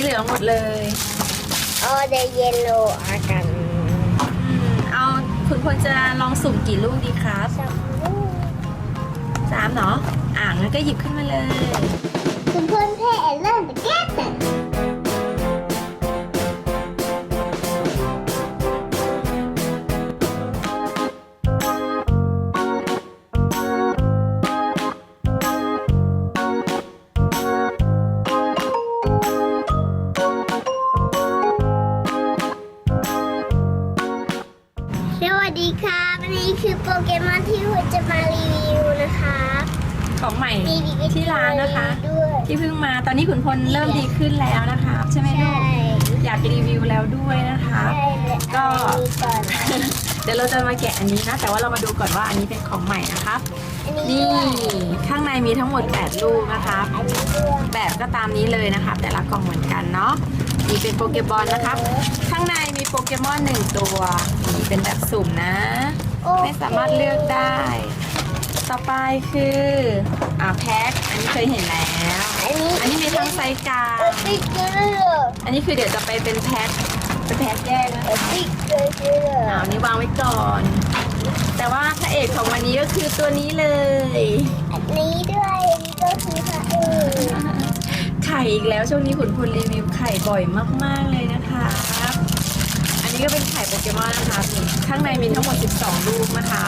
เหลืองหมดเลย all the yellow are done อืมเอาคุณพลจะลองสุ่มกี่ลูกดีครับ some blue สามเนาะอ่างั้นก็หยิบขึ้นมาเลย ครับอันนี้คือโปเกมอนที่คุณจะมารีวิวนะคะของใหม่มีดีก็ที่ร้านนะคะ ด้วยที่เพิ่งมาตอนนี้ขุนพลเริ่มดีขึ้นแล้วนะคะ ใช่ไหมลูใช่กอยากรีวิวแล้วด้วยนะคะ ใช่เลยก็ อันนี้ก่อนเดี๋ยวเราจะมาแกะอันนี้นะ แต่ว่าเรามาดูก่อนว่าอันนี้เป็นของใหม่นะคะอันนี้นี่ด้วยข้างในมีทั้งหมด 8 ลูกนะคะ อันนี้ด้วยแบบก็ตามนี้เลยนะคะ แต่ละกล่องเหมือนกันเนาะนี่เป็นโปเกบอลนะคะข้างในมีโปเกมอนหนึ่งตัวนี่เป็นแบบสุ่มนะโอเค ไม่สามารถเลือกได้ ต่อไปคืออ่าแพ็คอันนี้เคยเห็นแล้ว อันนี้อันนี้มีทั้งไซส์กลางเออติ๊กเกอร์อันนี้คือเดี๋ยวจะไปเป็นแพ็คเป็นแพ็คแยกนะเออติ๊กเกอร์อ่าอันนี้วางไว้ก่อน แต่ว่าพระเอกของวันนี้ก็คือตัวนี้เลย อันนี้ด้วยอันนี้ก็คือพระเอกไข่อีกแล้วช่วงนี้ขุนพลรีวิวไข่บ่อยมาก ๆเลยนะคะอั นี้ก็เป็นไข่โปเกมอนนะคะ ข้างในมีทั้งหมด 12 ลูกนะคะ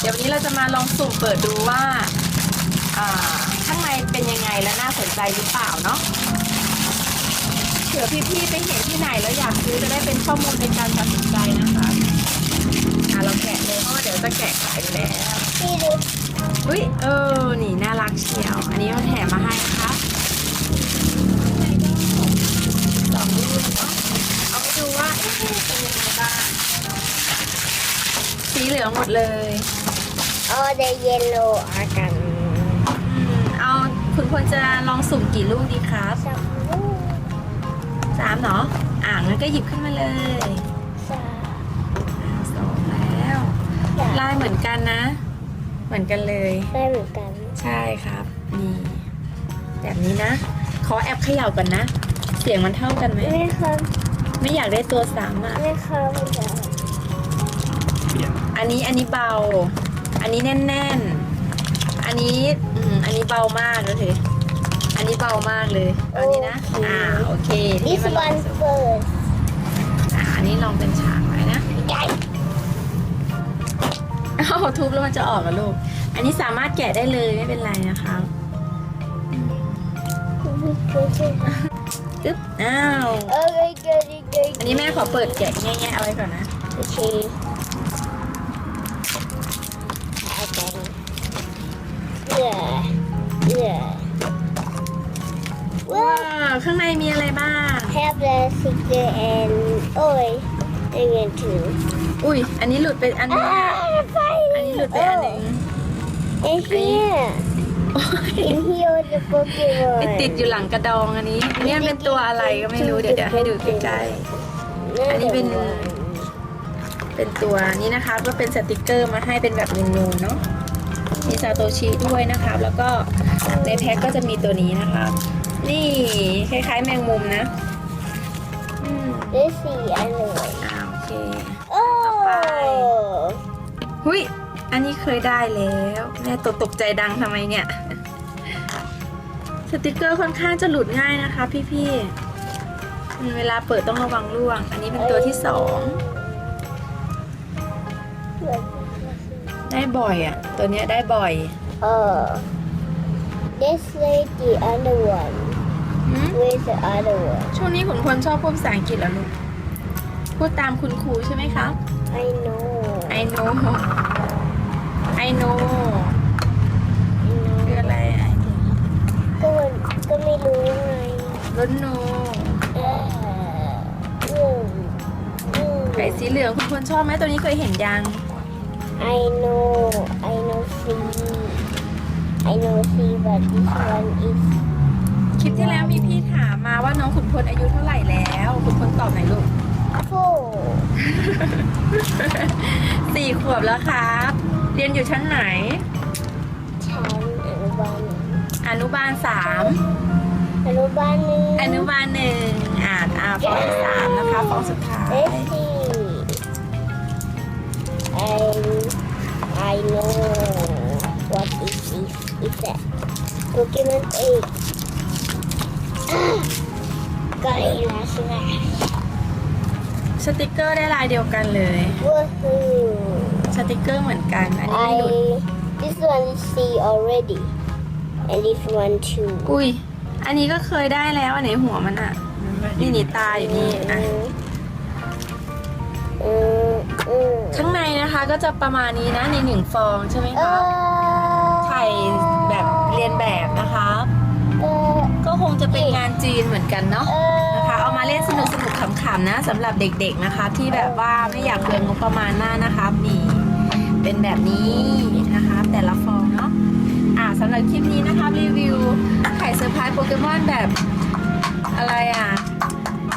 เดี๋ยววันนี้เราจะมาลองสุ่มเปิดดูว่าอ่าข้างในเป็นยังไงและน่าสนใจหรือเปล่าเนาะเผื่อพี่ๆไปเห็นที่ไหนแล้วอยากซื้อจะได้เป็นข้อมูลในการตัดสินใจนะคะอะเราแกะเลยเพราะว่าเดี๋ยวจะแกะขายอยู่แล้วอุ้ยเออ นี่น่ารักเชียว อันนี้เราแถมมาให้นะคะสองลูก ว่าเอ๊ะเป็นยังไงบ้าง สีเหลืองหมดเลย all the yellow are done อืมเอาคุณพลจะลองสุ่มกี่ลูกดีครับ some blue สามเนาะอ่างั้นก็หยิบขึ้นมาเลย some อ่าสองแล้ว ลายเหมือนกันนะ เหมือนกันเลย ได้เหมือนกันใช่ครับ นี่ แบบนี้นะ ขอแอบเขย่าก่อนนะ เสียงมันเท่ากันไหมไม่ครับ ไม่อยากได้ตัวสามอะ ไม่ครับไม่ครับอันนี้อันนี้เบา อันนี้แน่นๆ อันนี้อืมอันนี้เบามากเลยทีอันนี้เบามากเลยอันนี้นะ อ่าโอเคที this มาลอง one first อ่าอันนี้ลองเป็นฉากไว้นะ ใหญ่อ้าวทุบแล้วมันจะออกเหรอลูก อันนี้สามารถแกะได้เลยไม่เป็นไรนะคะจึ๊บ อ้าวโอ้ยเกิดเกิดอั นนี้แม่ขอเปิดแกะแง่ๆเอาไว้ก่อนนะ โอเคเอาไปเอื้อเอื้อว้าว้าวข้างในมีอะไรบ้าง have the sticker and โอ้ยได้เงินถืออุ้ย อันนี้หลุดไปอันนึงอ่าอะไฟอันนี้หลุดไปอันหนึงเอ้ยเฮียโอ้ยอินเฮียจะโปเกมอน ไปติดอยู่หลังกระดองอันนี้อันนี้มันเป็นตัวอะไรก็ไม่รู้ เดี๋ยวเดี๋ยวให้ดูใกล้ๆ อันนี้เป็น เป็นตัวนี้นะคะก็เป็นสติกเกอร์มาให้เป็นแบบนูนๆเนาะมีซาโตชิด้วยนะครับแล้วก็ในแพ็คก็จะมีตัวนี้นะคะ นี่คล้ายๆแมงมุมนะอืมได้สี่อันเลยอ่าโอเคโอ้ต่อไปหุยอันนี้เคยได้แล้วแม่ตกตกใจดังทำไมเนี่ย สติกเกอร์ค่อนข้างจะหลุดง่ายนะคะพี่ๆอืม เวลาเปิดต้องระวังร่วง อันนี้เป็นตัวที่สอง ได้บ่อยอะ ตัวเนี้ยได้บ่อยเออ This is the other one หืม Where's the other one ช่วงนี้ขุนพลชอบพูดภาษาอังกฤษเหรอลูก พูดตามคุณครูใช่ไหมคะ I know I know I know I know คืออะไรอะก็มันก็ไม่รู้ไงรถ เหลืองคุณพลชอบไหมตัวนี้เคยเห็นยัง I know I know C I know C but this one is คลิปที่แล้วมีพี่ถามมาว่าน้องขุนพลอายุเท่าไหร่แล้ว ขุนพลตอบหน่อยลูก four สี่ขวบแล้วครับ เรียนอยู่ชั้นไหน ชั้นอนุบาลอนุบาลสามออนุบาลหนึ่งอนุบาลหนึ่งอ่านอ่าฟองที่สามนะคะฟองสุดท้าย Let's see this is that Pokemon egg ก็อีกแล้วใช่ไหมสติกเกอร์ได้ลายเดียวกันเลยว้าวสติกเกอร์เหมือนกัน อันนี้ I ไม่หลุด this one is C already and this one too อุ้ย อันนี้ก็เคยได้แล้วอันไหนหัวมันอะ นี่นี่ตาอยู่นี่อะอืมอืมข้างในนะคะก็จะประมาณนี้นะในหนึ่งฟองใช่ไหมเอคะ อไข่แบบเรียนแบบนะคะเออก็คงจะเป็นงานจีนเหมือนกันเนาะเออนะคะ เอามาเล่นสนุกสนุกๆขำๆนะสำหรับเด็กๆนะคะ ที่แบบว่าไม่อยากเปลืองงบประมาณมากนะคะ มีเป็นแบบนี้นะคะ แต่ละฟองเนาะอ่าสำหรับคลิปนี้นะคะรีวิวไข่เซอร์ไพรส์โปเกมอนแบบอะไรอะ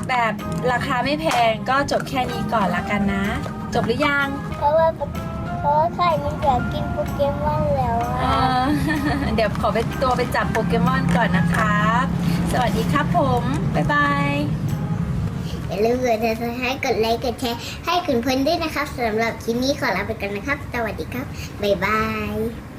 แบบราคาไม่แพงก็จบแค่นี้ก่อนละกันนะ จบหรือยัง เพราะว่าเพราะว่าไข่มันอยากกินโปเกมอนแล้วเออะอเดี๋ยวขอไปตัวไปจับโปเกมอนก่อนนะครับ สวัสดีครับผม บ๊ายบาย อย่าลืมกดติดตามให้กดไลค์กดแชร์ให้คุณเพื่อนด้วยนะครับสำหรับคลิปนี้ขอลาไปก่อนนะครับ สวัสดีครับ บ๊ายบาย